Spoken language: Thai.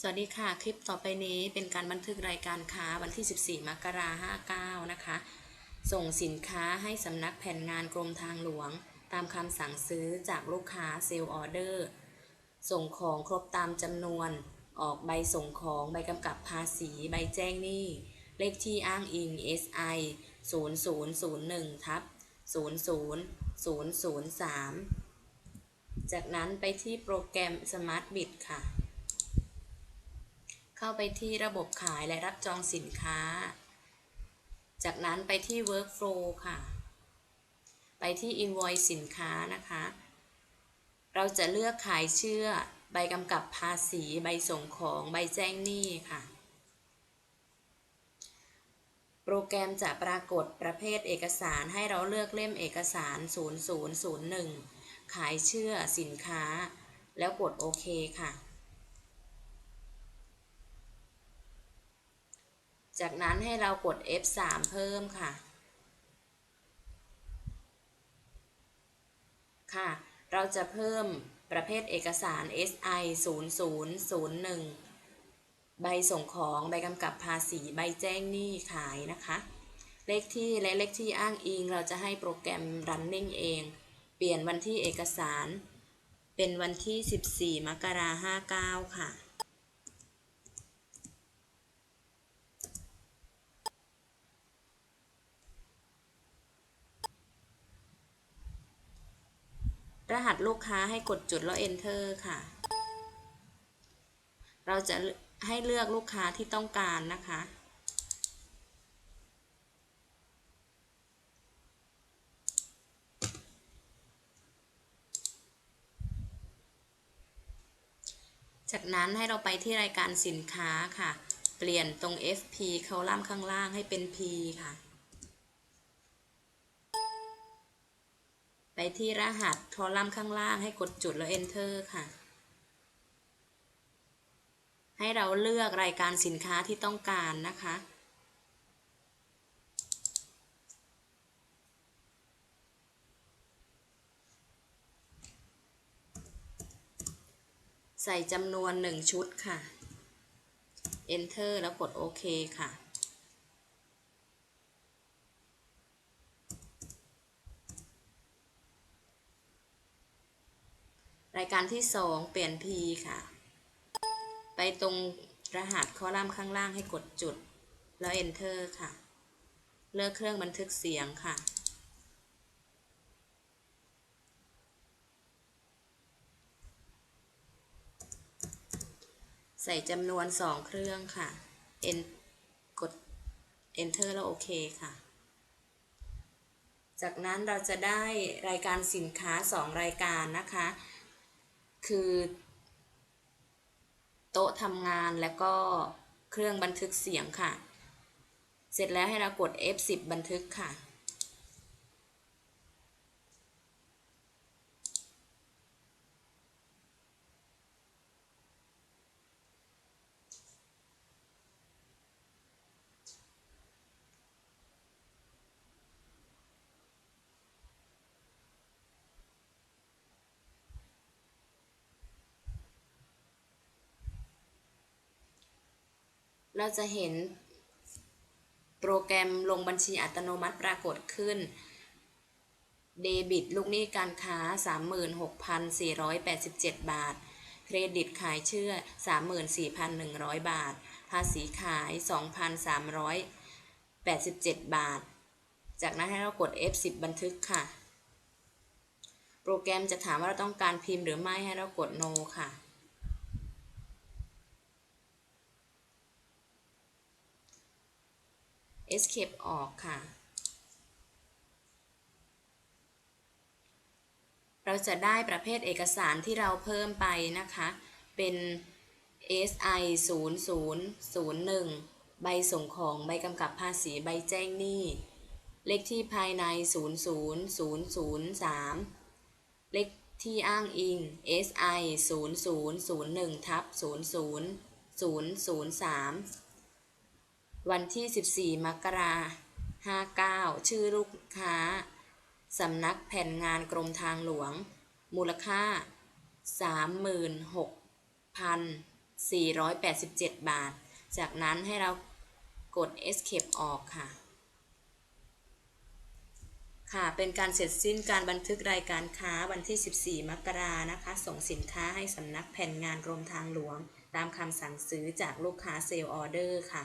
สวัสดีค่ะ คลิปต่อไปนี้เป็นการบันทึกรายการค้าวันที่ 14 มกราคม59นะคะ ส่งสินค้าให้สำนักแผ่นงานกรมทางหลวง ตามคำสั่งซื้อจากลูกค้าเซลล์ออเดอร์ ส่งของครบตามจำนวน ออกใบส่งของใบกำกับภาษี ใบแจ้งหนี้ เลขที่อ้างอิง SI 0001ทับ00003 จากนั้นไปที่โปรแกรม Smart Bid ค่ะ เข้าไปที่ระบบขายและรับจองสินค้า จากนั้นไปที่ Workflow ค่ะ ไปที่ Invoice สินค้านะคะ เราจะเลือกขายเชื่อ ใบกำกับภาษี ใบส่งของ ใบแจ้งหนี้ค่ะ โปรแกรมจะปรากฏประเภทเอกสารให้เราเลือกเล่มเอกสาร 0001 ขายเชื่อสินค้า แล้วกดโอเคค่ะ จากนั้นให้เรากด F3 เพิ่มค่ะ ค่ะ เราจะเพิ่มประเภทเอกสาร SI 0001 ใบส่งของใบกำกับภาษีใบแจ้งหนี้ขายนะคะ เลขที่และเลขที่อ้างอิงเราจะให้โปรแกรม running เอง เปลี่ยนวันที่เอกสาร เป็นวันที่ 14 มกราคม 59 ค่ะ ร หัสลูกค้าให้กดจุดแล้ว enter ค่ะ เราจะให้เลือกลูกค้าที่ต้องการนะคะ จากนั้นให้เราไปที่รายการสินค้าค่ะ เปลี่ยนตรง FP คอลัมน์ข้างล่างให้เป็น P ค่ะ ไปที่รหัสคอลัมน์ข้างล่างให้กดจุดแล้ว enter ค่ะ ให้เราเลือกรายการสินค้าที่ต้องการนะคะ ใส่จำนวน 1 ชุดค่ะ enter แล้วกดโอเคค่ะ รายการที่ 2 เปลี่ยน P ค่ะ ไปตรงรหัสคอลัมน์ข้างล่างให้กดจุด แล้ว Enter ค่ะ เลือกเครื่องบันทึกเสียงค่ะ ใส่จำนวน 2 เครื่องค่ะ En กด Enter แล้วโอเคค่ะจากนั้นเราจะได้รายการสินค้า 2 รายการนะคะ คือโต๊ะทำงานแล้วก็เครื่องบันทึกเสียงค่ะ เสร็จแล้วให้เรากด F10 บันทึกค่ะ เราจะเห็นโปรแกรมลงบัญชีอัตโนมัติปรากฏขึ้น เดบิตลูกหนี้การค้า 36,487 บาท เครดิตขายเชื่อ 34,100 บาท ภาษีขาย 2,387 บาท จากนั้นให้เรากด F10 บันทึกค่ะ โปรแกรมจะถามว่าเราต้องการพิมพ์หรือไม่ให้เรากด No ค่ะ Escape ออกค่ะ เราจะได้ประเภทเอกสารที่เราเพิ่มไปนะคะ เป็น SI 0001 ใบส่งของใบกำกับภาษีใบแจ้งหนี้ เลขที่ภายใน 00003 เลขที่อ้างอิง SI 0001ทับ00003 วันที่ 14 มกราคม59 ชื่อลูกค้า สำนักแผ่นงานกรมทางหลวง มูลค่า 36,487 บาท จากนั้นให้เรากด escape ออกค่ะ ค่ะ เป็นการเสร็จสิ้นการบันทึกรายการค้าวันที่ 14 มกรานะคะ ส่งสินค้าให้สำนักแผ่นงานกรมทางหลวง ตามคำสั่งซื้อจากลูกค้าเซลล์ออเดอร์ค่ะ